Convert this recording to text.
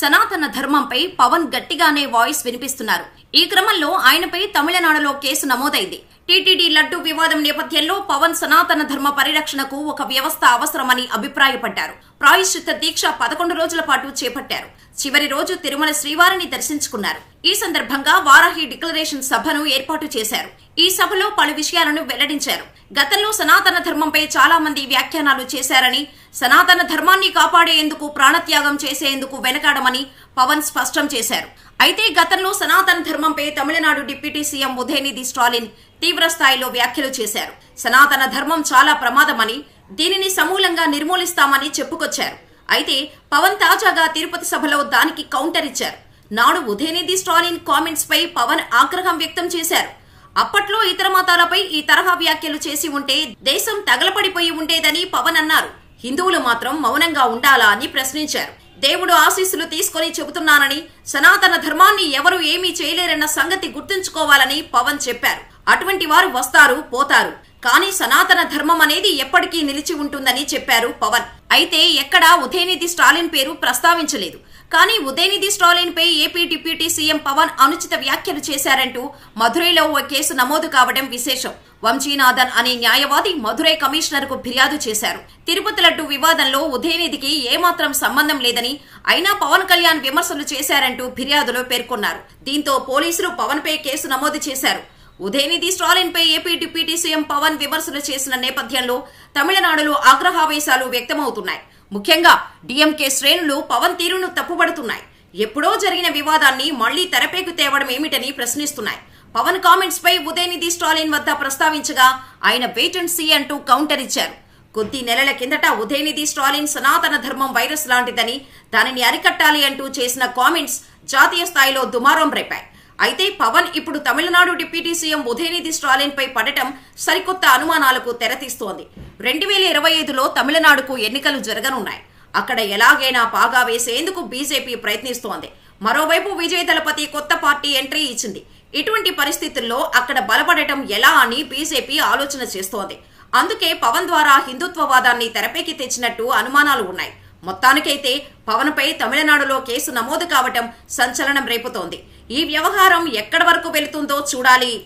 సనాతన ధర్మంపై పవన్ గట్టిగానే వాయిస్ వినిపిస్తున్నారు. ఈ క్రమంలో ఆయనపై తమిళనాడులో కేసు నమోదైంది. టీటీడీ లడ్డు వివాదం నేపథ్యంలో పవన్ సనాతన ధర్మ పరిరక్షణకు ఒక వ్యవస్థ అవసరమని అభిప్రాయపడ్డారు. ప్రాయశ్చిత్త దీక్ష పదకొండు రోజుల పాటు చేపట్టారు. చివరి రోజు తిరుమల శ్రీవారిని దర్శించుకున్నారు. ఈ సందర్భంగా వారాహి డిక్లరేషన్ సభను ఏర్పాటు చేశారు. ఈ సభలో పలు విషయాలను వెల్లడించారు. గతంలో సనాతన ధర్మంపై చాలా మంది వ్యాఖ్యానాలు చేశారని సనాతన ధర్మాన్ని కాపాడేందుకు ప్రాణత్యాగం చేసేందుకు వెనకాడమని పవన్ స్పష్టం చేశారు. అయితే గతంలో సనాతన ధర్మంపై తమిళనాడు డిప్యూటీ సీఎం ఉదయనిధి స్టాలిన్ తీవ్ర స్థాయిలో వ్యాఖ్యలు చేశారు. సనాతన ధర్మం చాలా ప్రమాదమని దీనిని సమూలంగా నిర్మూలిస్తామని చెప్పుకొచ్చారు. అయితే పవన్ తాజాగా తిరుపతి సభలో దానికి కౌంటర్ ఇచ్చారు. నాడు ఉదయనిధి స్టాలిన్ కామెంట్స్ పై పవన్ ఆగ్రహం వ్యక్తం చేశారు. అప్పట్లో ఇతర మతాలపై ఈ తరహా వ్యాఖ్యలు చేసి ఉంటే దేశం తగలపడిపోయి ఉండేదని పవన్ అన్నారు. హిందువులు మాత్రం మౌనంగా ఉండాలా అని ప్రశ్నించారు. దేవుడు ఆశీస్సులు తీసుకొని చెబుతున్నానని సనాతన ధర్మాన్ని ఎవరు ఏమీ చేయలేరన్న సంగతి గుర్తుంచుకోవాలని పవన్ చెప్పారు. అటువంటి వారు వస్తారు పోతారు. కానీ సనాతన ధర్మం అనేది ఎప్పటికీ నిలిచి ఉంటుందని చెప్పారు పవన్. అయితే ఎక్కడా ఉదయనిధి స్టాలిన్ పేరు ప్రస్తావించలేదు. కానీ ఉదయనిధి స్టాలిన్ పై ఏపీ డిప్యూటీ సీఎం పవన్ అనుచిత వ్యాఖ్యలు చేశారంటూ మధురైలో ఓ కేసు నమోదు కావడం విశేషం. వంశీనాథన్ అనే న్యాయవాది మధురై కమిషనర్కు ఫిర్యాదు చేశారు. తిరుపతి లడ్డు వివాదంలో ఉదయనిధికి ఏమాత్రం సంబంధం లేదని అయినా పవన్ కళ్యాణ్ విమర్శలు చేశారంటూ ఫిర్యాదులో పేర్కొన్నారు. దీంతో పోలీసులు పవన్ పై కేసు నమోదు చేశారు. ఉదయనిధి స్టాలిన్ పై ఏపీ డిప్యూటీ సీఎం పవన్ విమర్శలు చేసిన నేపథ్యంలో తమిళనాడులో ఆగ్రహావేశాలు వ్యక్తమవుతున్నాయి. ముఖ్యంగా డిఎంకే శ్రేణులు పవన్ తీరును తప్పుబడుతున్నాయి. ఎప్పుడో జరిగిన వివాదాన్ని మళ్ళీ తెరపేకు తేవడం ఏమిటని ప్రశ్నిస్తున్నాయి. పవన్ కామెంట్స్ పై ఉదయనిధి స్టాలిన్ వద్ద ప్రస్తావించగా ఆయన వెయిట్ అండ్ సీ అంటూ కౌంటర్ ఇచ్చారు. కొద్ది నెలల కిందట ఉదయనిధి స్టాలిన్ సనాతన ధర్మం వైరస్ లాంటిదని దానిని అరికట్టాలి అంటూ చేసిన కామెంట్స్ జాతీయ స్థాయిలో దుమారం రేపాయి. అయితే పవన్ ఇప్పుడు తమిళనాడు డిప్యూటీ సీఎం ఉదయనిధి స్టాలిన్ పై పడటం సరికొత్త అనుమానాలకు తెరతీస్తోంది. రెండు వేల ఇరవై ఐదులో తమిళనాడుకు ఎన్నికలు జరగనున్నాయి. అక్కడ ఎలాగైనా పాగా వేసేందుకు బీజేపీ ప్రయత్నిస్తోంది. మరోవైపు విజయ్ దళపతి కొత్త పార్టీ ఎంట్రీ ఇచ్చింది. ఇటువంటి పరిస్థితుల్లో అక్కడ బలపడటం ఎలా అని బీజేపీ ఆలోచన చేస్తోంది. అందుకే పవన్ ద్వారా హిందుత్వవాదాన్ని తెరపైకి తెచ్చినట్టు అనుమానాలు ఉన్నాయి. మొత్తానికైతే పవన్పై తమిళనాడులో కేసు నమోదు కావటం సంచలనం రేపుతోంది. ఈ వ్యవహారం ఎక్కడి వరకు వెళుతుందో చూడాలి.